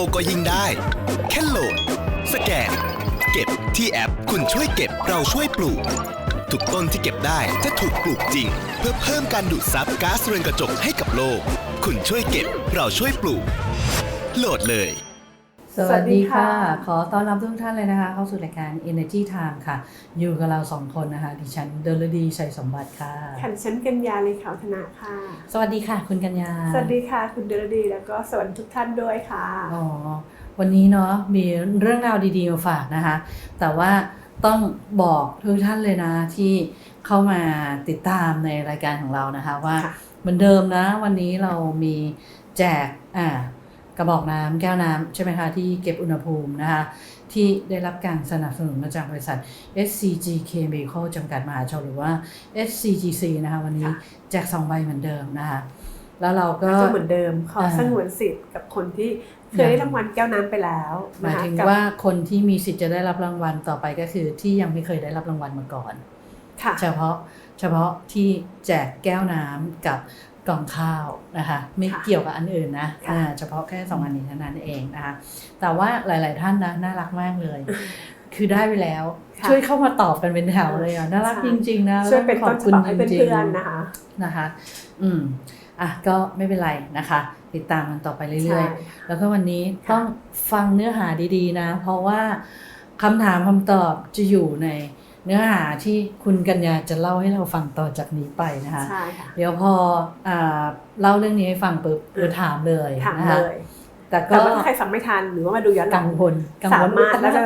ลก็ยิ่งได้ แค่โหลด สแกน เก็บที่แอป คุณช่วยเก็บเราช่วยปลูก ทุกต้นที่เก็บได้จะถูกปลูกจริง เพื่อเพิ่มการดูดซับก๊าซเรือนกระจกให้กับโลก คุณช่วยเก็บเราช่วยปลูก โหลดเลย สวัสดีค่ะสวัสดีค่ะ ขอต้อนรับทุกท่านเลยนะคะ เข้าสู่รายการ Energy Time ค่ะ อยู่กับเราสองคนนะคะ ดิฉันเดลดีชัยสมบัติค่ะขันชั้นกัญญาเลยขาวธนาค่ะ สวัสดีค่ะ คุณกัญญา สวัสดีค่ะ คุณเดลดีแล้วก็สวัสดีทุกท่านด้วยค่ะ อ๋อ วันนี้เนาะมีเรื่องราวดีๆมาฝากนะคะ แต่ว่าต้องบอกทุกท่านเลยนะที่เข้ามาติดตามในรายการของเรานะคะว่าค่ะเหมือนเดิมนะ วันนี้เรามีแจกอ่า กระบอกน้ำแก้วน้ำใช่ไหมคะที่เก็บอุณหภูมินะคะที่ได้รับการสนับสนุนมาจากบริษัท SCG Chemical จำกัดมหาชนหรือว่า SCGC นะคะวันนี้ค่ะแจกสองใบเหมือนเดิมนะคะแล้วเราก็ก็เหมือนเดิมขออ่าสงวนสิทธิ์กับคนที่เคยได้รางวัลแก้วน้ำไปแล้วหมายนะคะถึงกับว่าคนที่มีสิทธิ์จะได้รับรางวัลต่อไปก็คือที่ยังไม่เคยได้รับรางวัลมาก่อนค่ะเฉพาะเฉพาะที่แจกแก้วน้ำกับ กล่องข้าวนะคะ ไม่ค่ะเกี่ยวกับอันอื่นนะค่ะอ่าเฉพาะแค่สองอันนี้เท่านั้นเองนะคะแต่ว่าหลาย ๆ ท่านนะน่ารักมากเลย คือได้ไปแล้วค่ะช่วยเข้ามาตอบกันเป็นแถวเลยอะน่ารักใช่จริง ๆ นะช่วยเป็นขอต้บนฉคุณบับให้จริงเพื่อนๆๆนะคะนะคะ อืมอะก็ไม่เป็นไรนะคะ ติดตามกันต่อไปเรื่ใช่อยๆ แล้วก็วันนี้ค่ะต้องฟังเนื้อหาดีๆนะ เพราะว่าคำถามคำตอบจะอยู่ใน เนื้อหาที่คุณกัญญาจะเล่าให้เราฟังต่อจากนี้ไปนะคะใช่ค่ะเดี๋ยวพออ่าเล่าเรื่องนี้ให้ฟังปุ๊บเออถามเลยถามนะคะเลยแต่ก็แต่ว่าถ้าใครฟังไม่ทันหรือว่ามาดูย้อนหลักังงวลกังสาวลมารถแล้วจะ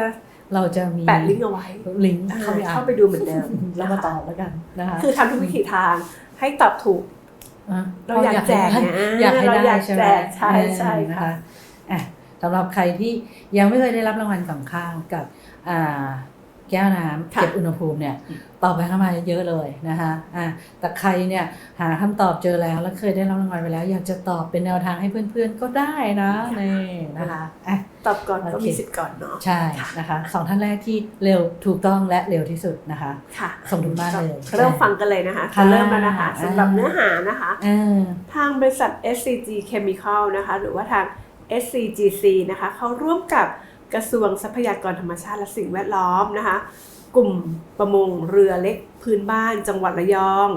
เราจะมีแปะลิงก์เอาไว้ลิงก์เข้าไปอ่านเข้าไปดูเหมือนเดิมแล้วมาตอบแล้วกันนะคะคือทำทุกวิถีทางให้ตอบถูกอะเราอยากแจกให้ไงอยากให้เราได้อยากใช่ไหมแจกใช่ใช่เออค่ะอะสำหรับใครที่ยังไม่เคยได้รับรางวัลกล่องข้าวกับอ่า แก้วน้ำค่ะเก็บอุณหภูมิเนี่ยตอบไปเข้ามาเยอะเลยนะคะอะแต่ใครเนี่ยหาคำตอบเจอแล้วแล้วเคยได้รับรางวัลไปแล้ว อยากจะตอบเป็นแนวทางให้เพื่อนๆก็ได้นะนี่นะคะอะตอบก่อนก็โอเคมีสิทธิ์ก่อนเนาะใช่นะคะสองท่านแรกที่เร็วถูกต้องและเร็วที่สุดนะคะค่ะส่งถึงบ้านเลยเริ่มฟังกันเลยนะคะค่ะจะเริ่มแล้วนะคะอ่าสำหรับเนื้อหานะคะเออทางบริษัท SCG Chemical นะคะหรือว่าทาง SCGC นะคะเขาร่วมกับ กระทรวงทรัพยากรธรรมชาติและสิ่งแวดล้อมนะคะ กลุ่มประมงเรือเล็กพื้นบ้าน จังหวัดระยอง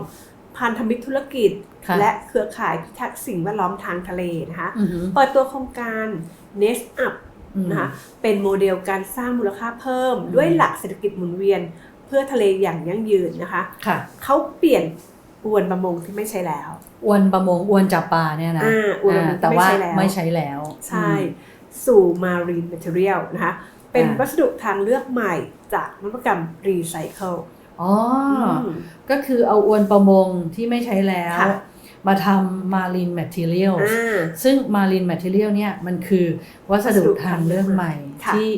พันธมิตรธุรกิจค่ะและเครือข่ายพิทักษ์สิ่งแวดล้อมทางทะเลนะคะอือหือเปิดตัวโครงการ Nest Up อืมนะคะเป็นโมเดลการสร้างมูลค่าเพิ่ม ด้วยหลักเศรษฐกิจหมุนเวียนเพื่อทะเลอย่างยั่งยืนนะคะค่ะเขาเปลี่ยนอวนประมงที่ไม่ใช่แล้ว อวนประมงอวนจับปลาเนี่ยนะอ่าอวนประมงแต่ว่าไม่ไม่ใช่ใช้แล้วแล้วใช่ สู่ marine material นะคะเป็นอ่าวัสดุทางเลือกใหม่จากนวัตกรรมรีไซเคิลอ๋ออก็คือเอาอวนประมงที่ไม่ใช้แล้วค่ะมาทำ marine material อ่าซึ่ง marine material เนี่ยมันคือวัสดุทางเลือกใหม่ค่ะที่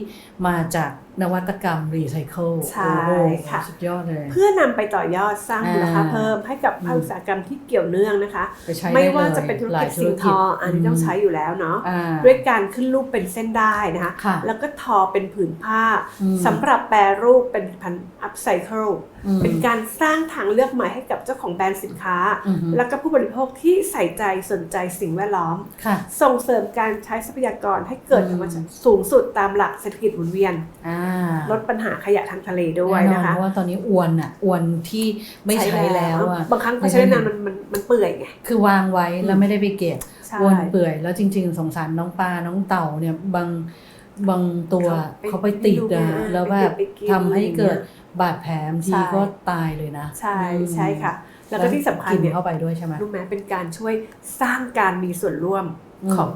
มาจาก นวัตกรรมรีไซเคิลใช่โอ้โหค่ะสุดยอดเลย เพื่อนำไปต่อยอดสร้างมูลค่าอ่าเพิ่มให้กับภาคอืมอุตสาหกรรมที่เกี่ยวเนื่องนะคะไปใช้ไม่ด้ว่าลยจะเป็นธุรหลากิยจสิ่งทออันนี้ต้องใช้อยู่แล้วเนาะอ่าด้วยการขึ้นรูปเป็นเส้นได้นะคะค่ะแล้วก็ทอเป็นผืนผ้าอืมสำหรับแปรรูปเป็นพันอัพไซเคิลอืมเป็นการสร้างทางเลือกใหม่ให้กับเจ้าของแบรนด์สินค้าอือหือแล้วก็ผู้บริโภคที่ใส่ใจสนใจสิ่งแวดล้อมค่ะส่งเสริมการใช้ทรัพยากรให้เกิดอืมธรรมชาติสูงสุดตามหลักเศรษฐกิจหมุนเวียนอ่าลดปัญหาขยะทางทะเลด้วยแน่นอนะคะเพราะว่าตอนนี้อวนอะอวนที่ไม่ใช้แล้วอะบางครั้งพอใช้ได้นานมันมันมันเปื่อยไงคือวางไว้แล้วไม่ได้ไปเก็บใช่อวนเปื่อย แล้วจริง ๆ สงสารน้องปลาน้องเต่าเนี่ยบางบางตัวเขาเขาไปติดไปดูอะมาแล้วแบบไปกินทำให้เกิดบาดแผลบางทีใช่ก็ตายเลยนะ ใช่อืมใช่ค่ะ แล้วก็ที่สำคัญกินเนี่ยเข้าไปด้วยใช่ไหมรู้ไหมเป็นการช่วยสร้างการมีส่วนร่วมอืมของ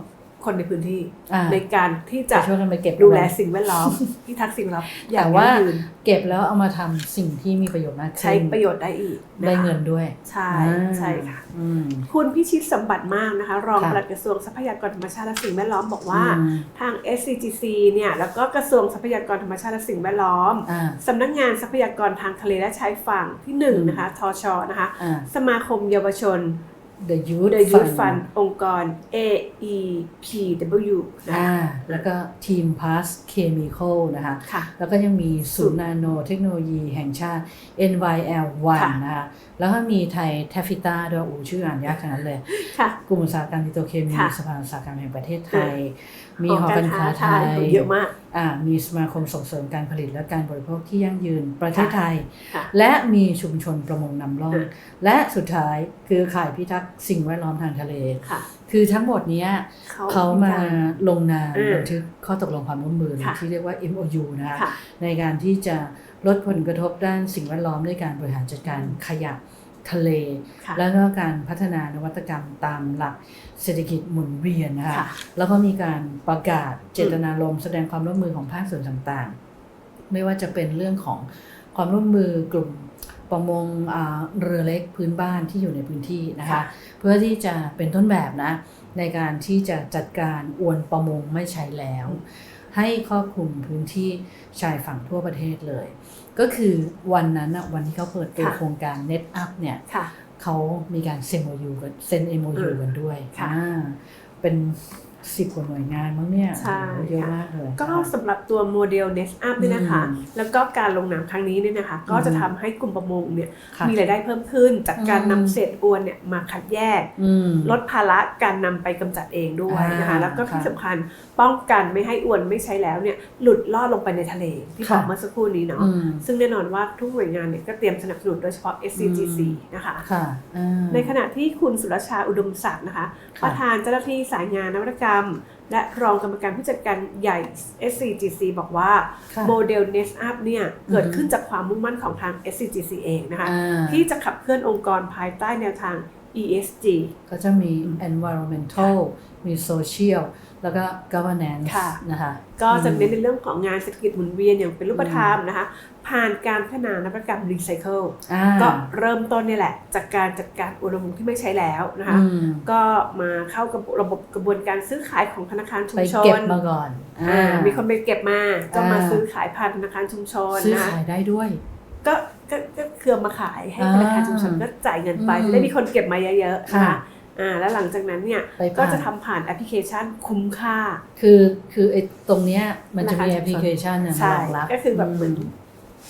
คนในพื้นที่อ่าในการที่จะจะช่วยกันไปเก็บดูแลเอาไว้สิ่งแวดล้อมที่ทักษ์สิ่งแวดล้อมอย่าแต่งว่ายั่งยืนเก็บแล้วเอามาทำสิ่งที่มีประโยชน์มากขึ้นใช้ประโยชน์ได้อีกนะคะได้เงินด้วย ใช่อ่าใช่ค่ะอืมคุณพิชิตสมบัติมากนะคะ รองค่ะปลัดกระทรวงทรัพยากรธรรมชาติและสิ่งแวดล้อมบอกว่าอืมทาง SCGC เนี่ยแล้วก็กระทรวงทรัพยากรธรรมชาติและสิ่งแวดล้อมอ่าสำนักงานทรัพยากรทางทะเลและชายฝั่งที่หนึ่งนะคะทชนะคะอ่าสมาคมเยาวชน The Youth The Youth Fund Fund องค์กร AEPW นะอ่าคะแล้วก็ Team Pass Chemical นะคะ ค่ะ แล้วก็ยังมีศูนย์นาโนเทคโนโลยีแห่งชาติ NYL1 ค่ะ นะคะแล้วก็มีไทยเทฟิต้าด้วยอูชื่ออ่านยากขนาดนั้นเลยค่ะกลุ่มอุตสาหกรรมปิโตรเคมีค่ะสภาอุตสาหกรรมแห่งประเทศไทยหมีอหอการการค้าค้าไทไทยยเยอะมากอ่ามีสมาคมส่งเสริมการผลิตและการบริโภคที่ยั่งยืนประเทศไทยค่ะและมีชุมชนประมงนำร่องค่ะและสุดท้ายคือข่ายพิทักษ์สิ่งแวดล้อมทางทะเลค่ะคือทั้งหมดเนี้ยเขามาการลงนามอืมบันทึกข้อตกลงความร่วมมือหรือค่ะที่เรียกว่า MOU นะคะค่ะในการที่จะ ลดผลกระทบด้านสิ่งแวดล้อมด้วยการบริหารจัดการขยะทะเลค่ะแล้วก็การพัฒนานวัตกรรมตามหลักเศรษฐกิจหมุนเวียนนะคะค่ะแล้วก็มีการประกาศเจตนารมณ์แสดงความร่วมมือของภาคส่วนต่างๆ ไม่ว่าจะเป็นเรื่องของความร่วมมือกลุ่มประมงอ่าเรือเล็กพื้นบ้านที่อยู่ในพื้นที่นะคะค่ะเพื่อที่จะเป็นต้นแบบนะ ในการที่จะจัดการอวนประมงไม่ใช้แล้ว ให้ครอบคลุมพื้นที่ชายฝั่งทั่วประเทศเลย ก็คือวันนั้นอะวันที่เขาเปิดตัวค่ะโครงการ Net Up เนี่ยค่ะเขามีการเซ็น MOU กันเซ็น MOU อืมกันด้วยค่ะอ่าเป็น สิบกว่าหน่วยงานมั้งเนี่ยใช่โอ้โหเยอะค่ะมากเลย ก็สำหรับตัวโมเดล Nest Up เนี่ยนะคะ อืมแล้วก็การลงนามครั้งนี้เนี่ยนะคะ ก็จะทำให้กลุ่มประมงเนี่ยค่ะมีรายได้เพิ่มขึ้น จากการอืมนำเศษอวนเนี่ยมาคัดแยก อืม ลดภาระการนำไปกำจัดเองด้วยนะคะ อ่าแล้วก็ที่ค่ะสำคัญป้องกันไม่ให้อวนไม่ใช้แล้วเนี่ยหลุดลอดลงไปในทะเลที่บค่ะอกเมื่อสักครู่นี้เนาะ อืม ซึ่งแน่นอนว่าทุกหน่วยงานเนี่ยก็เตรียมสนับสนุนโดยเฉพาะ SCGC นะคะ ค่ะอ่า ในขณะที่คุณสุรชาอุดมศักดิ์นะคะ ค่ะ ประธานเจ้าหน้าที่สายงานนวัตกรรมและรองกรรมการผู้จัดการใหญ่ SCGC บอกว่าค่ะโมเดล Nest Up เนี่ยเกิดอือฮึขึ้นจากความมุ่งมั่นของทาง SCGC เองนะคะอ่าที่จะขับเคลื่อนองค์กรภายใต้แนวทาง ESG ก็จะมี environmental มี social แล้วก็ governance ค่ะนะคะ ก็จะเน้นในเรื่องของงานเศรษฐกิจหมุนเวียนอย่างเป็นรูปธรรมนะคะ ผ่านการพัฒนานวัตกรรมรีไซเคิลอ่าก็เริ่มต้นเนี่ยแหละ จากการจัดการอุณหภูมิที่ไม่ใช้แล้วนะคะอืมก็มาเข้ากับระบบกระบวนการซื้อขายของธนาคารชุไปมชเก็บนมาก่อนอ่ามีคนไปเก็บมา ก็มาอ่าซื้อขายผ่านธนาคารชุมชนซื้อนะขายได้ด้วยก็ก็ก็เครือมาขายให้อ่าธนาคารชุมชนก็จ่ายเงินไปอืมจะได้มีคนเก็บมาเยอะๆนะค่ะคะ อ่าแล้วหลังจากนั้นเนี่ยไปก็ผ่านจะทำผ่านแอปพลิเคชันคุ้มค่า คือคือไอ้ตรงเนี้ยมันจะมีธนาคารแอปพลิเคชันเนี่ยใช่รองรับก็คือแบบเหมือน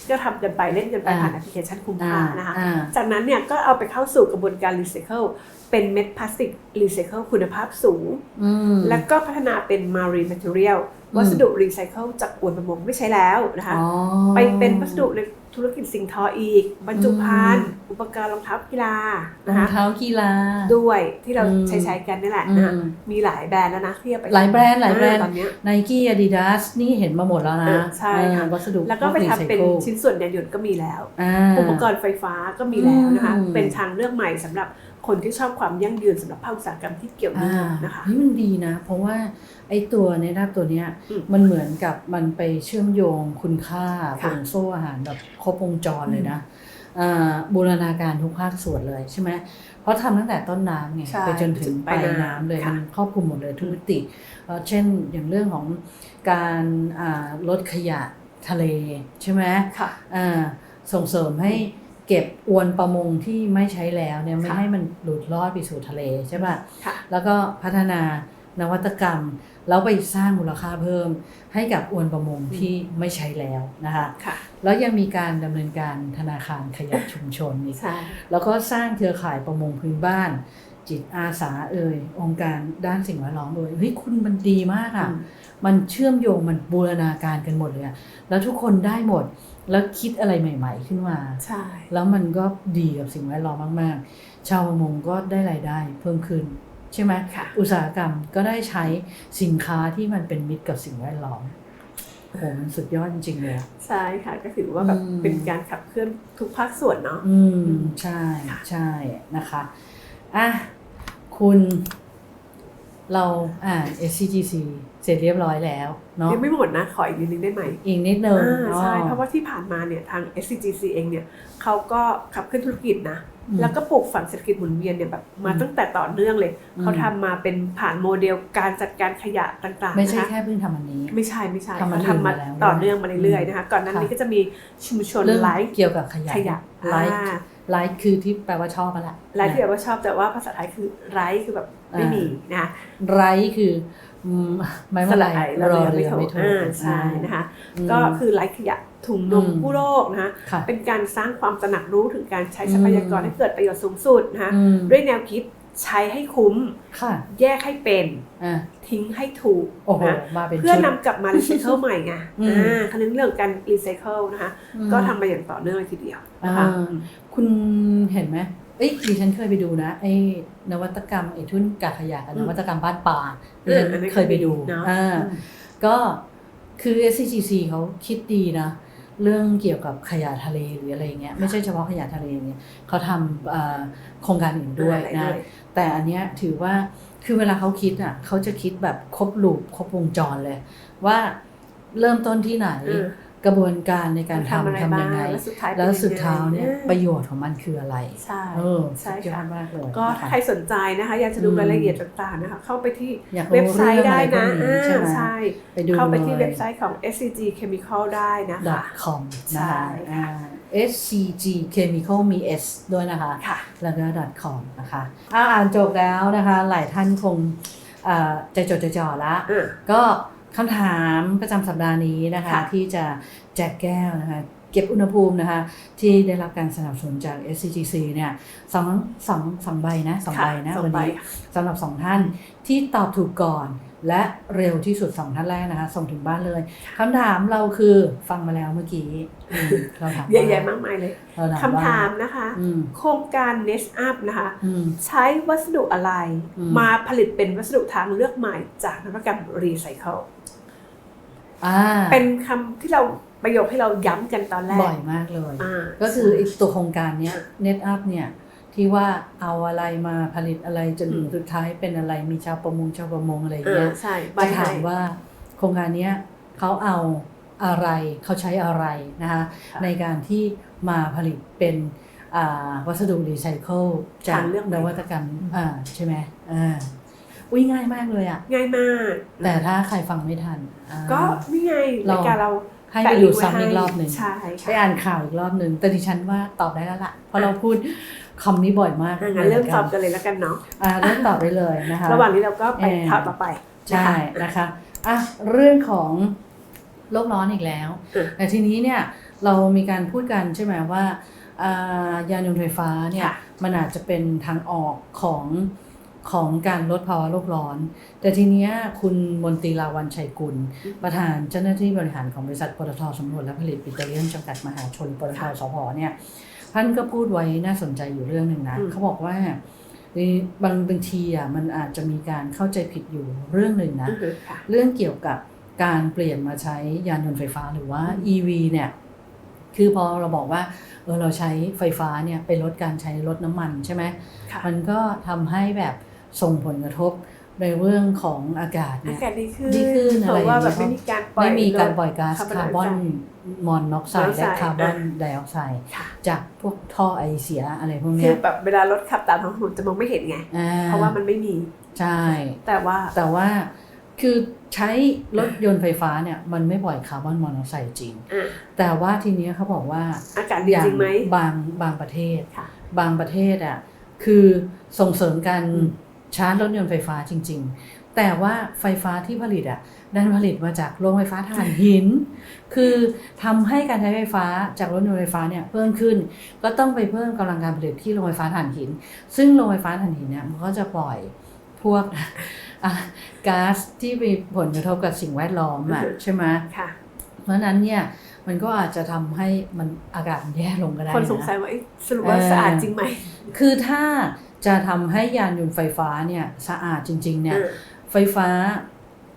ก็ทำกันไปเล่นกันไปอ่าผ่านแอปพลิเคชันคุ้มค่านะคะอ่าจากนั้นเนี่ยก็เอาไปเข้าสู่กระบวนการรีไซเคิลเป็นเม็ดพลาสติกรีไซเคิลคุณภาพสูงอืมแล้วก็พัฒนาเป็น marine material อืมวัสดุรีไซเคิลจากอวนประมงไม่ใช้แล้วนะคะอ๋อไปเป็นวัสดุใน ธุรกิจสิ่งทออีก บรรจุภัณฑ์อุปกรณ์รองเท้ากีฬารอนะงคะเท้ากีฬาด้วยที่เราอืมใช้ใช้ๆกันนี่แหละอืนะมมีหลายแบรนด์แล้วนะที่เอาไปหลายแบรนด์หลายแบรนด์ตอนเนี้ยไนกี้อาดิดาสนี่เห็นมาหมดแล้วนะเออใช่ค่ะอ่าวัสดุแล้วก็ไปทำเป็นรีไซคิลชิ้นส่วนยานยนต์ก็มีแล้วอ่าอุปกรณ์ไฟฟ้าก็มีแล้วนะคะอืมเป็นทางเลือกใหม่สำหรับ คนที่ชอบความยั่งยืนสำหรับภาคอุตสาหกรรมที่เกี่ยวเนื่อ่าองนะคะนี่มันดีนะ เพราะว่าไอ้ตัวในด้านตัวเนี้ยอืมมันเหมือนกับมันไปเชื่อมโยงคุณค่าค่ะเป็นโซ่อาหารแบบครบวงจรเลยนะอ่าบูรณาการทุกภาคส่วนเลยใช่ไหมเพราะทำตั้งแต่ต้นน้ำไงใช่ไปจนถึงปลายน้ำเลยค่ะมันครอบคลุมหมดเลยทุกมิติเอ่อเช่นอย่างเรื่องของการอ่าลดขยะทะเลใช่ไหมค่ะอ่าส่งเสริมให้ เก็บอวนประมงที่ไม่ใช้แล้วเนี่ยไม่ค่ะให้มันหลุดลอดไปสู่ทะเลใช่ป่ะค่ะ แล้วก็พัฒนานวัตกรรม แล้วไปสร้างมูลค่าเพิ่ม ให้กับอวนประมงที่ไม่ใช้แล้วนะคะค่ะแล้วยังมีการดำเนินการธนาคารขยะชุมชนอีกใช่แล้วก็สร้างเครือข่ายประมงพื้นบ้าน จิตอาสาเอ่ยองค์การด้านสิ่งแวดล้อมเอ่ยเฮ้ยคุณมันดีมากอะอืมมันเชื่อมโยงมันบูรณาการกันหมดเลยอะแล้วทุกคนได้หมด แล้วคิดอะไรใหม่ ๆ ขึ้นมา ใช่ แล้วมันก็ดีกับสิ่งแวดล้อมมากๆ ชาวประมงก็ได้รายได้เพิ่มขึ้น ใช่ไหมค่ะอุตสาหกรรมก็ได้ใช้สินค้าที่มันเป็นมิตรกับสิ่งแวดล้อมโอ้โหมันสุดยอดจริงๆเลยอะใช่ค่ะก็ถือว่าแบบอืมเป็นการขับเคลื่อนทุกภาคส่วนเนาะอืมใช่ค่ะใช่นะคะอะคุณ เราอ่าน SCGC เสร็จเรียบร้อยแล้วเนาะยังไม่หมดนะ ขออีกนิดนึงได้ไหม อีกนิดนึงอ่าใช่อ๋อเพราะว่าที่ผ่านมาเนี่ยทาง SCGC เองเนี่ยเขาก็ขับเคลื่อนธุรกิจนะอืมแล้วก็ปลูกฝังเศรษฐกิจหมุนเวียนเนี่ยแบบมาอืมตั้งแต่ต่อเนื่องเลยอืมเขาทำมาเป็นผ่านโมเดลการจัดการขยะต่างๆ ไม่ใช่นะคะแค่เพิ่งทำอันนี้ ไม่ใช่ไม่ใช่ทำมาเขาทำมาแล้วต่อเนื่องมาเรื่อยอืมๆนะคะ ก่อนหน้านี้ค่ะก็จะมีชุมชนเรื่องไลฟ์เกี่ยวกับขยะขยะไลฟ์อ่า ไลฟ์คือที่แปลว่าชอบอะแหละไลฟ์ที่แบบว่าชอบแต่ว่าภาษาไทยคือไร้คือแบบไม่อ่ามีมีนะคะไรคืออืมไม่สเมื่อไหลาร่ยรเราอเรือเรืไม่อถูไม่กถูกอ่าใช่นะคะอืมก็คือไร้ขยะถุงนมอืมผู้โลกนะคะค่ะเป็นการสร้างความตระหนักรู้ถึงการใช้ทรัพยากรให้เกิดประโยชน์สูงสุดนะคะอืมด้วยแนวคิดใช้ให้คุ้มค่ะแยกให้เป็นอะทิ้งให้ถูกโอ้โหนะมาเป็นเพื่อชุดนำกลับมารีไซเคิลใหม่ไงอืมอ่าคำนึงเรื่องของการรีไซเคิลนะคะอืมก็ทำมาอย่างต่อเนื่องเลยทีเดียวอ่านะคะ คุณเห็นไหมเอ้ยดิฉันเคยไปดูนะไอ้นวัตกรรมไอ้ทุ่นกากขยะกับอืนมวัตกรรมบ้านป่าเอดิอฉันอันนั้นเคยไปดูก็ดีเนอะอ่าอืมก็คือ SCGC เขาคิดดีนะ เรื่องเกี่ยวกับขยะทะเลหรืออะไรเงี้ยไม่ใช่เฉพาะขยะทะเลเนี่ยเขาทำเอ่อโครงการอื่นด้วยอะไรนะด้วยแต่อันเนี้ยถือว่าคือเวลาเขาคิดอะเขาจะคิดแบบครบลูปครบวงจรเลย ว่าเริ่มต้นที่ไหนเออ กระบวนการในการทำอะไรทำทำบ้ายังงไง แล้วสุดท้ายเป็นแล้วสุดงไงท้ายเนี่ยออประโยชน์ของมันคืออะไร ใช่เออใช่สุดยอค่ะดมากเลยก็นะคะใครสนใจนะคะ อยากจะดูอืมรายละเอียดต่างๆนะคะเข้าไปที่อยากรู้เว็บไซต์ได้นะเรื่องอะไรพวกนี้อ่าใช่ไหมใช่ไปดูเข้าไปที่เลยเว็บไซต์ของ SCG Chemical ได้นะคะ .com ใช่นะคะค่ะอ่า SCG Chemical มี S ด้วยนะคะค่ะแล้วก็ .com นะคะอ่าอ่านจบแล้วนะคะ หลายท่านคงเอ่อใจจดใจจ่อละอ่าก็ คำถามประจำสัปดาห์นี้นะคะค่ะที่จะแจกแก้วนะคะเก็บอุณหภูมินะคะ ที่ได้รับการสนับสนุนจาก SCGC เนี่ยสองสองสองใบนะสองใบนะสองวันใบนี้สำหรับสองท่านที่ตอบถูกก่อน และเร็วที่สุดสองท่านแรกนะคะ ส่งถึงบ้านเลยคำถามเราคือฟังมาแล้วเมื่อกี้อืมเราถามเยอะว่าแยะมากมายเลยเราถามคำว่าถามนะคะอืมโครงการ Nest Up นะคะอืมใช้วัสดุอะไรอืมมาผลิตเป็นวัสดุทางเลือกใหม่จากนวัตกรรมรีไซเคิลอ่า เป็นคำที่เราประโยคที่เราย้ำกันตอนแรก บ่อยมากเลยอ่าก็คือไอ้ตัวโครงการเนี้ย Net Up เนี่ยที่ว่าเอาอะไรมาผลิตอะไรจนถึงสุดท้ายเป็นอะไรมีชาวประมงชาวประมงอะไรอย่างเอเงี้อยใช่ใบจะให้ถามว่าโครงการเนี้ยเขาเอาอะไรเขาใช้อะไรนะคะค่ะในการที่มาผลิตเป็นอ่าวัสดุรีไซเคิลจากทางเลือกใหม่นวัตกรรมอ่าใช่ไหมอ่า อุ้ยง่ายมากเลยอะง่ายมาก แต่ถ้าใครฟังไม่ทันอ่าก็นี่ไงเรารายการเราให้ไปดูซ้ำอีกรอบหนึ่งใช่ไปค่ะอ่านข่าวอีกรอบหนึ่งแต่ดิฉันว่าตอบได้แล้วล่ะ เพราะเราพูดคำนี้บ่อยมากอะงั้นเริ่มตอบกันเลยแล้วกันเนาะอ่าเริ่มตอบได้เลยนะคะ ระหว่างนี้เราก็ไปเอ่อข่าวต่อไป ใช่นะคะนะคะอะเรื่องของโลกร้อนอีกแล้วเออแต่ทีนี้เนี่ยเรามีการพูดกันใช่ไหมว่าอ่ายานยนต์ไฟฟ้าเนี่ยค่ะมันอาจจะเป็นทางออกของ ของการลดภาวะโลกร้อน แต่ทีเนี้ยคุณมนตรีลาวันชัยกุล ประธานเจ้าหน้าที่บริหารของบริษัทปตทสำรวจและผลิตปิโตรเลียมจำกัดมหาชนปตทค่ะสพเนี่ยท่านก็พูดไว้น่าสนใจอยู่เรื่องหนึ่งนะอืมเขาบอกว่าในบางบางทีอะมันอาจจะมีการเข้าใจผิดอยู่เรื่องหนึ่งนะอือฮึค่ะเรื่องเกี่ยวกับการเปลี่ยนมาใช้ยานยนต์ไฟฟ้าหรือว่า EV เนี่ยคือพอเราบอกว่าเออเราใช้ไฟฟ้าเนี่ยไปลดการใช้รถน้ำมันใช่ไหมค่ะมันก็ทำให้แบบ ส่งผลกระทบในเรื่องของอากาศอาเนี่ย กาศดีขึ้นดีขึ้นเพอะไรราะว่าอย่างเงี้แบยบไม่มีการปล่อยไม่มีการลดปล่อยก๊าซคาร์บอนคาร์บอนไดออกไซด์มอนอกไซด์และมอนอกไซด์คาร์บอนอะไดออกไซด์ค่ะจากพวกท่อไอเสียอะไรพวกคืเนี้อยแบบเวลารถขับตามท้องถนนจะมองไม่เห็นไง อ่เพราะว่ามันไม่มี ใช่ แต่ว่า แต่ว่าคือใช้รถยนต์ไฟฟ้าเนี่ย มันไม่ปล่อยคาร์บอนมอนอกไซด์จริง อะ แต่ว่าทีเนี้ยเขาบอกว่าอากาศดีจริงไหม บางบางประเทศ ค่ะ บางประเทศอะคือส่งเสริมการอืม ชาร์จรถยนต์ไฟฟ้าจริง ๆ แต่ว่าไฟฟ้าที่ผลิตอะดันผลิตมาจากโรงไฟฟ้าถ่านหิน คือทำให้การใช้ไฟฟ้าจากรถยนต์ไฟฟ้าเนี่ยเพิ่มขึ้น ก็ต้องไปเพิ่มกำลังการผลิตที่โรงไฟฟ้าถ่านหิน ซึ่งโรงไฟฟ้าถ่านหินเนี่ยมันก็จะปล่อยพวกอะก๊าซที่มีผลกระทบกับสิ่งแวดล้อมอะใช่ไหมค่ะเพราะฉะนั้นเนี่ยมันก็อาจจะทำให้มันอากาศมันแย่ลงก็ได้คนสงสัยนะว่าเอ๊ะสรุปว่าเออสะอาดจริงไหม คือถ้า จะทำให้ยานยนต์ไฟฟ้าเนี่ยสะอาดจริง ๆ เนี่ยเออไฟฟ้า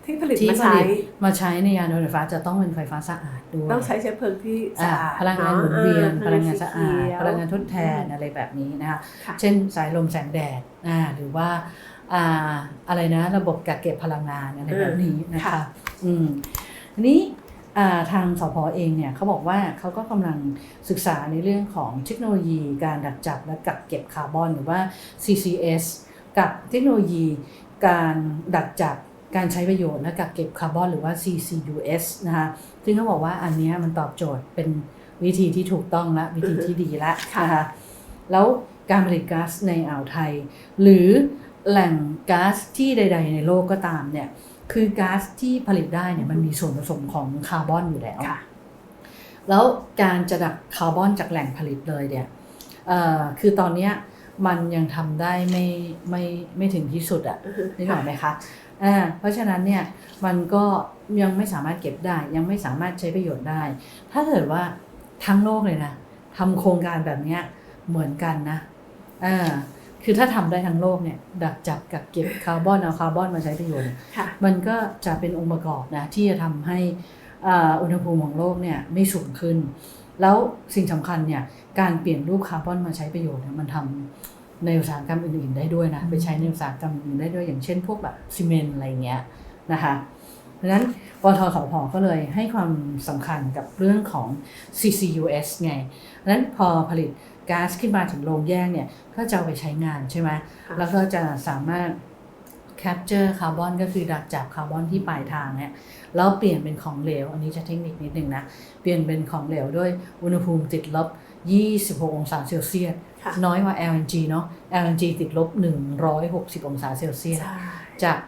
ที่ผลิตที่มาผใช้ลิตมาใช้ในยานยนต์ไฟฟ้าจะต้องเป็นไฟฟ้าสะอาดด้วยต้องใช้เชื้อเพลิงที่สะอ่าอาดพลังงานหมุนเวียนอะพลังงานสะอาดเขียวพลังงานทดแทนอะไรแบบนี้นะคะค่ะเช่นสายลมแสงแดดอ่าหรือว่าอ่าอะไรนะ ระบบกักเก็บพลังงานอะไรแบบนี้นะคะค่ะอืมทีนี้อ่า ทางสพเองเนี่ยเขาบอกว่าเขาก็กำลังศึกษาในเรื่องของเทคโนโลยีการดักจับและกักเก็บคาร์บอนหรือว่า CCS กับเทคโนโลยีการดักจับการใช้ประโยชน์และกักเก็บคาร์บอนหรือว่า CCUS นะคะซึ่งเขาบอกว่าอันเนี้ยมันตอบโจทย์เป็นวิธีที่ถูกต้องและวิธีที่ดีละค่ะนะคะแล้วการผลิตก๊าซในอ่าวไทย หรือแหล่งก๊าซที่ใด ๆ ในโลกก็ตามเนี่ย คือก๊าซที่ผลิตได้เนี่ยมันมีส่วนผสมของคาร์บอนอยู่แล้วค่ะแล้วการจะดักคาร์บอนจากแหล่งผลิตเลยเนี่ยเอ่อคือตอนเนี้ยมันยังทำได้ไม่ไม่ไม่ถึงที่สุดอะอือฮึนึกออกไหมคะอ่าเพราะฉะนั้นเนี่ยมันก็ยังไม่สามารถเก็บได้ ยังไม่สามารถใช้ประโยชน์ได้ ถ้าเกิดว่าทั้งโลกเลยนะทำโครงการแบบเนี้ยเหมือนกันนะอ่า คือถ้าทำได้ทั้งโลกเนี่ยดักจับกักเก็บคาร์บอนเอาคาร์บอนมาใช้ประโยชน์ค่ะมันก็จะเป็นองค์ประกอบนะที่จะทำให้อ่าอุณหภูมิของโลกเนี่ยไม่สูงขึ้น แล้วสิ่งสำคัญเนี่ยการเปลี่ยนรูปคาร์บอนมาใช้ประโยชน์เนี่ยมันทำในอุตสาหกรรมอื่นๆได้ด้วยนะไปใช้ในอุตสาหกรรมอื่นได้ด้วยอย่างเช่น พวกแบบซีเมนต์อะไรเงี้ยนะคะ เพราะฉะนั้นปทสพก็เลยให้ความสำคัญกับเรื่องของ CCUS ไง เพราะฉะนั้นพอผลิตก๊าซขึ้นมาถึงโรงแยกเนี่ยก็จะเอาไปใช้งานใช่ไหมค่ะแล้วก็จะสามารถ capture คาร์บอนก็คือดักจับคาร์บอนที่ปลายทางเนี่ยแล้วเปลี่ยนเป็นของเหลว อันนี้จะเทคนิคนิดนึงนะ เปลี่ยนเป็นของเหลวด้วยอุณหภูมิติดลบ 26 องศาเซลเซียสค่ะน้อยกว่า LNG เนาะ LNG ติดลบ 160 องศาเซลเซียสใช่จาก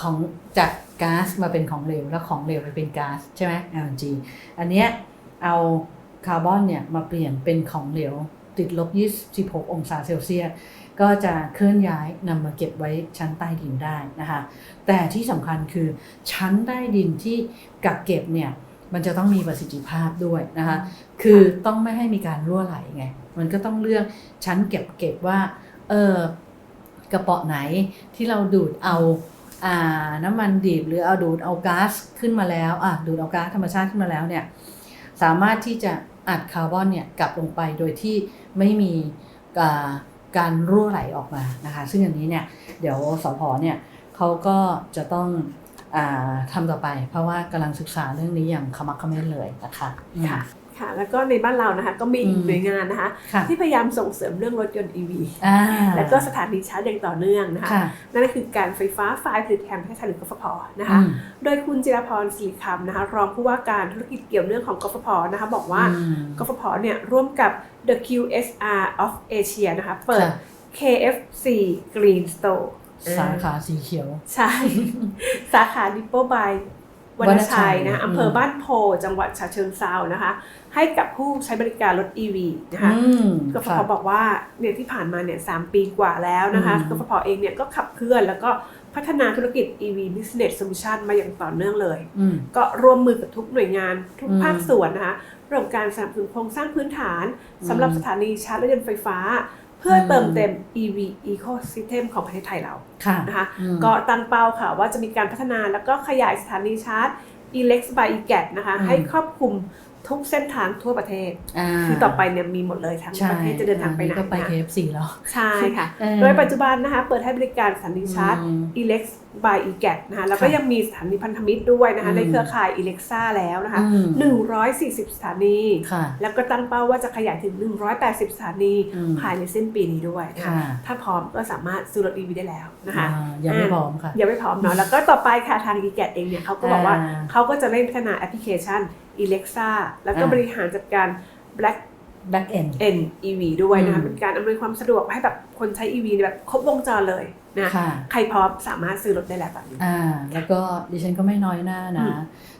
ของจาก ก๊าซมาเป็นของเหลวแล้วของเหลวไปเป็นก๊าซใช่ไหม LNG อันเนี้ยเอาคาร์บอนเนี่ยมาเปลี่ยนเป็นของเหลวติดลบ 26 องศาเซลเซียสก็จะเคลื่อนย้ายนำมาเก็บไว้ชั้นใต้ดินได้นะคะ แต่ที่สำคัญคือชั้นใต้ดินที่กักเก็บเนี่ยมันจะต้องมีประสิทธิภาพด้วยนะคะ คือต้องไม่ให้มีการรั่วไหลไง มันก็ต้องเลือกชั้นเก็บเก็บว่า เออกระเป๋อไหนที่เราดูดเอาอ่า น้ำมันดิบหรือเอาดูดเอาก๊าซขึ้นมาแล้วอะดูดเอาก๊าซธรรมชาติขึ้นมาแล้วเนี่ยสามารถที่จะอัดคาร์บอนเนี่ยกลับลงไปโดยที่ไม่มีการรั่วไหลออกมานะคะ ซึ่งอันนี้เนี่ยเดี๋ยวสพเนี่ยเขาก็จะต้องอทำต่อไป เพราะว่ากำลังศึกษาเรื่องนี้อย่างขมักขม้นเลยนะคะค่ะ ค่ะ แล้วก็ในบ้านเรานะคะ ก็มีอีกอืมหน่วยงานนะคะค่ะที่พยายามส่งเสริมเรื่องรถยนต์ EV อ่าแล้วก็สถานีชาร์จอย่างต่อเนื่องนะคะค่ะนั่นก็คือการไฟฟ้าฝ่ายผลิตแห่งประเทศไทยหรือกฟผนะคะอืมโดยคุณจิรพรศิริคำนะคะ รองผู้ว่าการธุรกิจเกี่ยวเนื่องของกฟผนะคะ บอกว่าอืมกฟผเนี่ยร่วมกับ The QSR of Asia นะคะ เปิดค่ะ KFC Green Store สาขาสีเขียว ใช่ สาขาดิปโปบาย วันชัยนะวรรณชัยอำเภอบ้านโพจังหวัดฉะเชิงเซานะคะ ให้กับผู้ใช้บริการรถ EV นะคะอืมกฟผค่ะบอกว่าเนี่ยที่ผ่านมาเนี่ยสามปีกว่าแล้วนะคะอืมกฟผเองเนี่ยก็ขับเคลื่อนแล้วก็พัฒนาธุรกิจ EV Business Solution มาอย่างต่อเนื่องเลยอืมก็ร่วมมือกับทุกหน่วยงานทุกอืมภาคส่วนนะคะเรื่องการสนับสนุนโครงสร้างพื้นฐานสำหรับอืมสถานีชาร์จรถยนต์ไฟฟ้า เพื่ออมเติมเต็ม EV Ecosystem ของประเทศไทยเราค่ะนะคะอืมก็ตั้งเป้าค่ะว่าจะมีการพัฒนาแล้วก็ขยายสถานีชาร์จ Elex by e g a t นะคะอืมให้ครอบคลุม ทุกเส้นทางทั่วประเทศาคือต่อไปเนี่ยมีหมดเลยทั้งใช่ประเทศจะเดินทางไปไหนอัก็ไปนะ KFC แล้วใช่ค่ะเออโดยปัจจุบันนะคะเปิดให้บริการสถานีชาร์จอืม Elex by e g a t นะคะแล้วก็ค่ะยังมีสถานีพันธมิตรด้วยนะคะอืมในเครือข่าย Elexa แล้วนะคะอืม140 สถานีค่ะแล้วก็ตั้งเป้าว่าจะขยายถึง 180 สถานีอืมภายในสิ้นปีนี้ด้วยนะคะค่ะถ้าพร้อมก็สามารถซื้อรถ EV ได้แล้วนะคะอ่ายังไม่พร้อมค่ะยังไม่พร้อมเนาะแล้วก็ต่อไปค่ะทาง e g a t เองเนี่ยเขาก็บอกว่าอ่าเขาก็จะเร่งพัฒนาแอปพลิเคชัน Alexa แล้วก็อ่าบริหารจัดการ Black back end NEV ด้วยนะคะอืมเป็นการอำนวยความสะดวกให้แบบคนใช้ EV แบบครบวงจรเลยนะค่ะใครพร้อมสามารถซื้อรถได้แล้วแบบนี้อ่าแล้วก็ดิฉันก็ไม่น้อยหน้านะอืม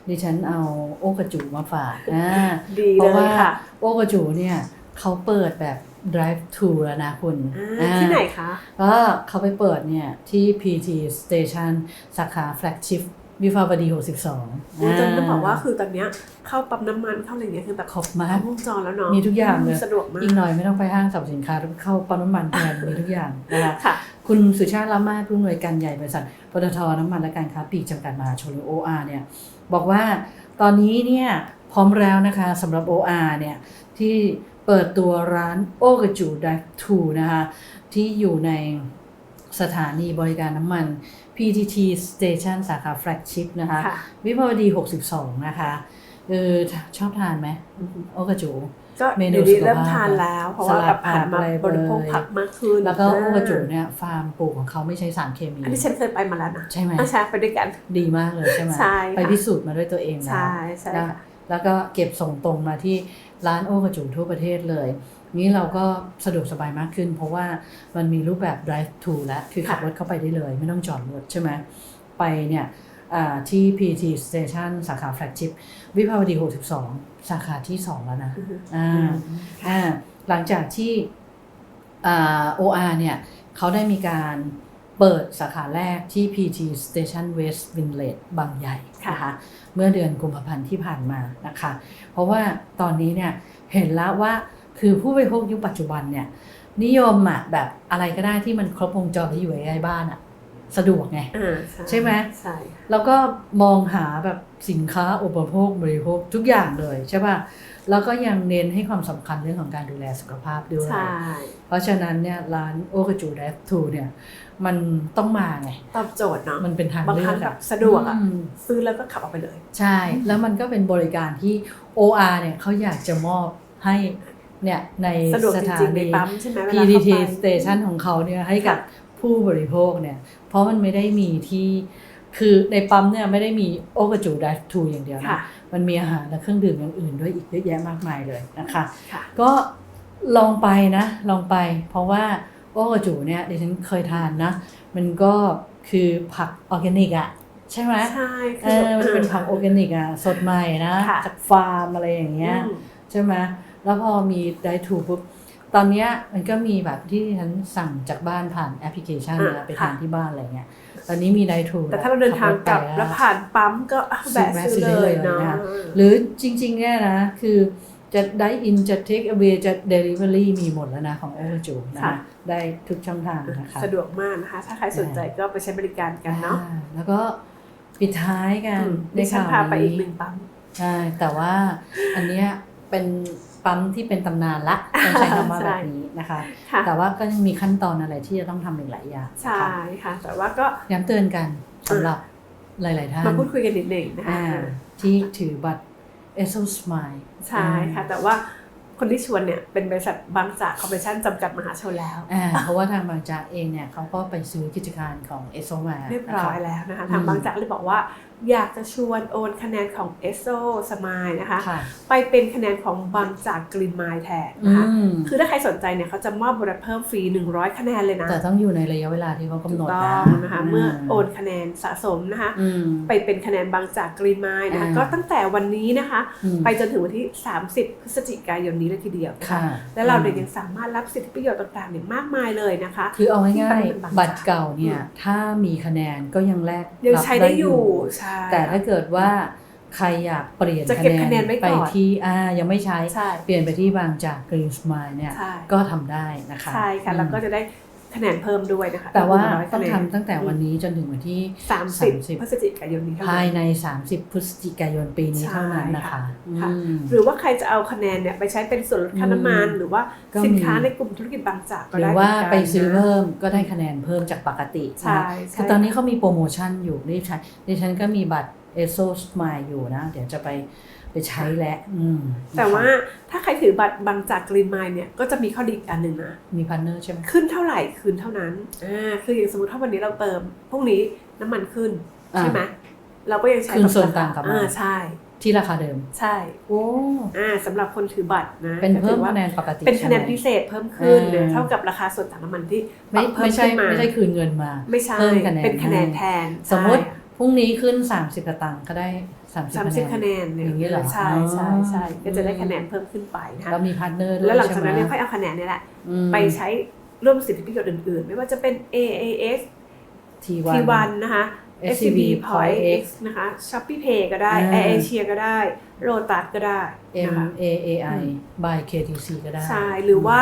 ดิฉันเอาโอกระจูมาฝากอ่าดีเพเลราะยว่าค่ะโอกระจูเนี่ยเขาเปิดแบบ drive to แล้วนะคุณอ่าที่ไหนคะก็เขาไปเปิดเนี่ยที่ PT Station สาขา flagship วิภาวดี62จนต้องบอกว่าคือตอนเนี้ยเข้าปั๊มน้ำมันเข้าอะไรเงี้ยคือแบบครบมากครบวงจรแล้วเนาะมีทุกอย่างเลยสะดวกมากอีกหน่อยไม่ต้องไปห้างสรรพสินค้าเข้าปั๊มน้ำมันแทนมีทุกอย่างนะคะค่ะคุณสุชาติละมาศผู้อำนวยการใหญ่บริษัทปตทน้ำมันและการค้าปลีกจำกัดมหาชนหรือ OR เนี่ยบอกว่าตอนนี้เนี่ยพร้อมแล้วนะคะสำหรับ OR เนี่ยที่เปิดตัวร้านโอกจูดักทูนะคะที่อยู่ในสถานีบริการน้ำมัน PTT Station สาขา flagship นะคะค่ะวิภาวดี 62 นะคะเออชอบทานไหมโอกจูก็เมนูเดี๋ยวนี้สุขภาพเริ่มทานแล้ว เพราะว่าสลัดแบบหันมาผักอะไรบริโภคเบยผักมากขึ้น แล้วก็โอกระจูาเนี่ยฟาร์มปลูกของเขาไม่ใช้สารเคมี อันนี้ฉันเคยไปมาแล้วนะ ใช่ไหมอะใช่ไปด้วยกัน ดีมากเลยใช่ไหมใช่ค่ะไปพิสูจน์มาด้วยตัวเองแล้วใช่ใช่นะค่ะแล้วก็เก็บส่งตรงมาที่ร้านโอกระจูทั่วประเทศเลย นี้เราก็สะดวกสบายมากขึ้น เพราะว่ามันมีรูปแบบ drive to แล้ว คือขับรถเข้าไปได้เลย ไม่ต้องจอดรถใช่ไหมไปเนี่ยอ่าที่ PT Station สาขา flagship วิภาวดี 62 สาขาที่ 2 แล้วนะอือฮึอ่าอ่าหลังจากที่อ่า OR เนี่ยเขาได้มีการเปิดสาขาแรกที่ PT Station West Village บางใหญ่นะคะเมื่อเดือนกุมภาพันธ์ที่ผ่านมานะคะ เพราะว่าตอนนี้เนี่ยเห็นแล้วว่า คือผู้บริโภคยุคปัจจุบันเนี่ยนิยมอะแบบอะไรก็ได้ที่มันครบวงจรและอยู่ใกล้ๆบ้านอะสะดวกไงอ่าใช่ไหมใช่แล้วก็มองหาแบบสินค้าอุปโภคบริโภคทุกอย่างเลยใช่ป่ะแล้วก็ยังเน้นให้ความสำคัญเรื่องของการดูแลสุขภาพด้วยใช่เพราะฉะนั้นเนี่ยร้านโอกจูเดฟทูเนี่ยมันต้องมาไงตอบโจทย์เนาะมันเป็นทางบางเลืคอรั้กงแบอะบสะดวกอะอืมซื้อแล้วก็ขับออกไปเลย ใช่ แล้วมันก็เป็นบริการที่ OR เนี่ยเขาอยากจะมอบให้ เนี่ยในสะดวกสจถาริงๆในนี ปั๊มใช่ไหมเวลาเข้า PTT ไป Station ของเขาเนี่ยให้กับค่ะผู้บริโภคเนี่ยเพราะมันไม่ได้มีที่คือในปั๊มเนี่ยไม่ได้มีโอกจูดัฟทูอย่างเดียวค่ะนะมันมีอาหารและเครื่องดื่มอย่างอื่นด้วยอีกเยอะแยะมากมายเลยนะคะ ค่ะ ก็ลองไปนะ ลองไป เพราะว่าโอกจูเนี่ยดิฉันเคยทานนะ มันก็คือผักออร์แกนิกอะใช่ไหมใช่เออมันเป็นผักออร์แกนิกอะสดใหม่นะค่ะ จากฟาร์มอะไรอย่างเงี้ย อืม ใช่ไหม แล้วพอมีได้ถูกปุ๊บตอนเนี้ยมันก็มีแบบที่ฉันสั่งจากบ้านผ่านแอปพลิเคชันอ่านะไปค่ะทานที่บ้านอะไรเงี้ยตอนนี้มีได้ถูกแต่ถ้าเราเดินทางกลับแล้วผ่านปั๊มก็อะซื้อแวะแวะซื้อซื้อเลได้ยเลยเนาะนะคะหรือจริงๆเนี่ยนะคือจะได้อินจะเทคเ a วจะเดลิเวอรี่มีหมดแล้วนะของโอเวอร์จูนะค่ะคะได้ทุกช่องทางนะคะสะดวกมากนะคะ ถ้าใครสนใจก็ไปใช้บริการกันเนาะอ่แล้วก็ปิดท้ายกันอืมในดิฉันข่าวพาไปอีกหนี้นึ่งปั๊มใช่แต่ว่าอันเนี้ยเป็น ปั๊มที่เป็นตำนานละต้องใช้คำว่าใช่แบบนี้นะคะค่ะแต่ว่าก็ยังมีขั้นตอนอะไรที่จะต้องทำอีกหลายอย่างนะใช่คะค่ะ แต่ว่าก็ย้ำเตือนกันสำหรับหลายๆท่านมาพูดคุยกันนิดหนึ่งนะคะอ่าที่ถือบัตร e s o Smile ใช่ค่ะ แต่ว่าคนที่ชวนเนี่ยเป็นบริษัทบางจากคอร์ปอเรชั่นจำกัดมหาชนแล้วอ่าเพราะว่าทางบางจากเองเนี่ยเขาก็ไปซื้อกิจการของ e s o มาเรียบร้อยแล้วนะคะอืมทางบางจากเลยบอกว่าอยากจะชวนโอนคะแนนของ e s o s m i l e นะคะค่ะไปเป็นคะแนนของบางจากกรีนไมล์แทนอืนะคะมคือถ้าใครสนใจเนี่ยเขาจะมอบโบนัสเพิ่มฟรี 100 คะแนนเลยนะ แต่ต้องอยู่ในระยะเวลาที่เขากำหนถูดกต้นะองนะคะเมื่อโอนคะแนนสะสมนะคะอืมไปเป็นคะแนนบางจากกรีนไมล์นะคะอ่าก็ตั้งแต่วันนี้นะคะอืมไปจนถึงวันที่ 30 พฤศจิกายนนี้เลยทีเดียวนะคะค่ะ และเราเนี่ยยังสามารถรับสิทธิประโยชน์ต่างๆเนี่ยมากมายเลยนะคะ คือเอาง่ายที่เป็นบางๆบัตรจากเก่าเนี่ยถ้ามีคะแนนก็ยังแลกยังรับใช้ได้อยู่ใช่แต่ถ้าเกิดว่าใครอยากเปลี่ยนจะเก็บคะแนนไว้ก่อนไปที่อ่ายังไม่ใช้ใช่เปลี่ยนไปที่บางจากกรีนสมายเนี่ยใช่ก็ทำได้นะคะ ใช่ค่ะอืมแล้วก็จะได้ คะแนนเพิ่มด้วยนะคะแต่ว่า100ต้องคะแนนทำตั้งแต่วันนี้จนถึงวันที่ 30 พฤศจิกายนนี้เท่าภายนั้นใน 30 พฤศจิกายนปีนี้เท่านั้นนะคะใช่ค่ะอืมหรือว่าใครจะเอาคะแนนเนี่ยไปใช้เป็นส่วนลดค่าน้ำมันอืมหรือว่าก็มีสินค้าในกลุ่มธุรกิจบางจากก็หรืได้อว่าเหมืนกันไปซื้อนะเพิ่มก็ได้คะแนนเพิ่มจากปกติใช่นะใช่คือตอนนี้เขามีโปรโมชั่นอยู่รีบใช้ดิฉันก็มีบัตร e s o Smile อยู่นะ เดี๋ยวจะไป ไปใช้แล้วอืมแต่ว่านะคะถ้าใครถือบัตรบางจากกรีนไมล์เนี่ยก็จะมีข้อดีอีกอันหนึ่งนะ มีพันเนอร์ใช่ไหมขึ้นเท่าไหร่คืนเท่านั้นอ่าคืออย่างสมมติถ้าวันนี้เราเติมพรุ่งนี้น้ำมันขึ้นอ่าใช่ไหมเราก็ยังใช้คืนส่วนต่างกลับมาอ่าใช่ที่ราคาเดิม ใช่โอ้อ่าสำหรับคนถือบัตรนะเป็นก็เพิ่ถืมอว่าคะแนนปกติเป็นคะแนนใช่ไหมพิเศษเพิ่มขึ้นอ่าหรือเท่ากับราคาส่วนต่างน้ำมันที่ไม่ปรับเพิ่ไม่ใช่ขึ้นาไม่ใช่คืนเงินมา ไม่ใช่เพิ่มคะแนนเป็นคะแนนให้แทน สมมติใช่พรุ่งนี้ขึ้น 30สตางค์ก็ได้30 สามสิบคะแนนเนี่ยอย่างนี้เหรอใช่ใช่ใช่ก็จะได้คะแนนเพิ่มขึ้นไปนะคะแล้วมีพาร์ทเนอร์ด้วยแล้วหลังจากนั้นใช่เนี่ยไมค่อยเอาคะแนนเนี่ยแหละอืมไปใช้ร่วมสิทธิประโยชน์อื่นๆ ไม่ว่าจะเป็น AAS T1 T1 นะคะ SCB SCB Point Point X นะคะ Shopee Pay ก็ได้อ่า Air Asia ก็ได้ Lotus ก็ได้นะคะ MAAI by KTC ก็ได้ ใช่ หรือว่า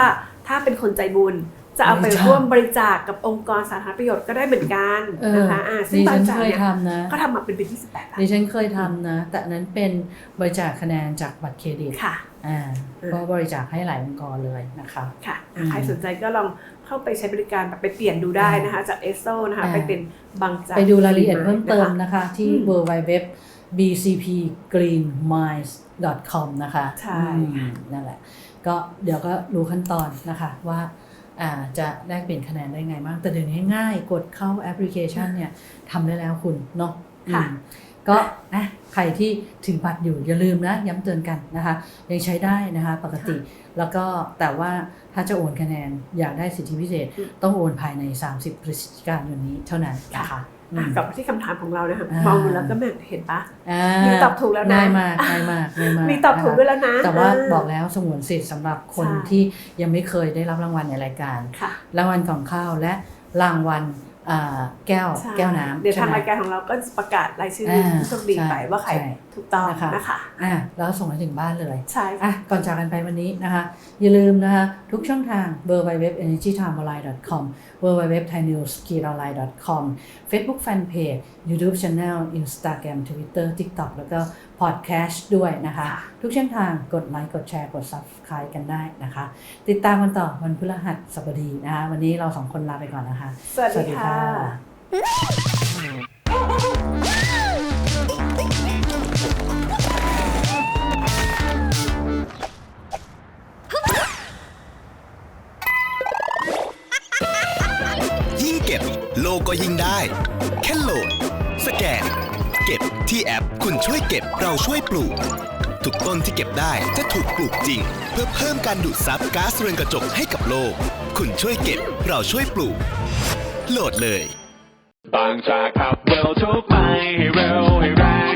ถ้าเป็นคนใจบุญ จะเอาไปบริจาคร่วมบริจาคกับองค์กรสาธารณประโยชน์ก็ได้เหมือนกันเออนะคะอ่าซึ่งดิบาฉังนจากเคยเนี่ยทำนะเขาทำมาเป็นปีที่18แล้วดิฉันเคยทำนะ แต่อันนั้นเป็นบริจาคคะแนนจากบัตรเครดิตค่ะอ่าเออก็บริจาคให้หลายองค์กรเลยนะคะค่ะอืมใครสนใจก็ลองเข้าไปใช้บริการแบบไปเปลี่ยนดูได้นะคะ จากเอสโซนะคะอ่าไปเป็นบางจากไปดูรายละเอียดเพิ่มเติมนะคะนะคะที่อืม www bcpgreenminds.com นะคะ ใช่ค่ะอืมนั่นแหละ ก็เดี๋ยวก็รู้ขั้นตอนนะคะว่าอ่า จะแลกเปลี่ยนคะแนนได้ไงบ้างแต่เดี๋ยวนี้ง่ายกดเข้าแอปพลิเคชันเนี่ยทำได้แล้วคุณเนาะค่ะอืมก็นะใครที่ถือบัตรอยู่อย่าลืมนะย้ำเตือนกันนะคะ ยังใช้ได้นะคะปกติ แล้วก็แต่ว่าถ้าจะโอนคะแนนอยากได้สิทธิพิเศษอืมต้องโอนภายใน 30 พฤศจิกายนนี้เท่านั้นนะคะอือะม กลับมาที่คำถามของเรานะคะอ่ามมองดูแล้วก็แม่เห็นปะอ่ามีตอบถูกแล้วนะง่ายมากง่ายมากง่ายมากมีตอบถูกด้วยแล้วนะ แต่ว่าเบอกแล้วสงวนสิทธิ์สำหรับคนใช่ที่ยังไม่เคยได้รับรางวัลในรายการค่ะรางวัลกล่องข้าวและรางวัลอ่าแก้วใช่แก้วน้ำเดี๋ยวทางใช่ไหมรายการของเราก็จะประกาศรายชื่ออ่าผู้โชคดีใช่ไปว่าใครใช่ ถูกต้องนะคะนะคะอ่าแล้วส่งให้ถึงบ้านเลยใช่ค่ะอะก่อนจากกันไปวันนี้นะคะ อย่าลืมนะคะ ทุกช่องทาง w w w e n e r g y t i m e o n l i n e c o m w w w t h a i n e w s k i r o n l i n e c o m Facebook Fanpage YouTube Channel Instagram Twitter TikTok แล้วก็ Podcast ด้วยนะคะค่ะทุกช่องทางกดไลค์กดแชร์กด Subscribe กันได้นะคะ ติดตามกันต่อวันพฤหัสบดีนะคะ วันนี้เราสองคนลาไปก่อนนะคะ สวัสดีค่ะ ยิ่งได้ แค่โหลด สแกน เก็บที่แอป คุณช่วยเก็บเราช่วยปลูก ทุกต้นที่เก็บได้จะถูกปลูกจริง เพื่อเพิ่มการดูดซับก๊าซเรือนกระจกให้กับโลก คุณช่วยเก็บเราช่วยปลูก โหลดเลยบางจากขับเร็วทุกไปให้เร็วให้แรง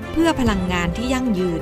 เพื่อพลังงานที่ยั่งยืน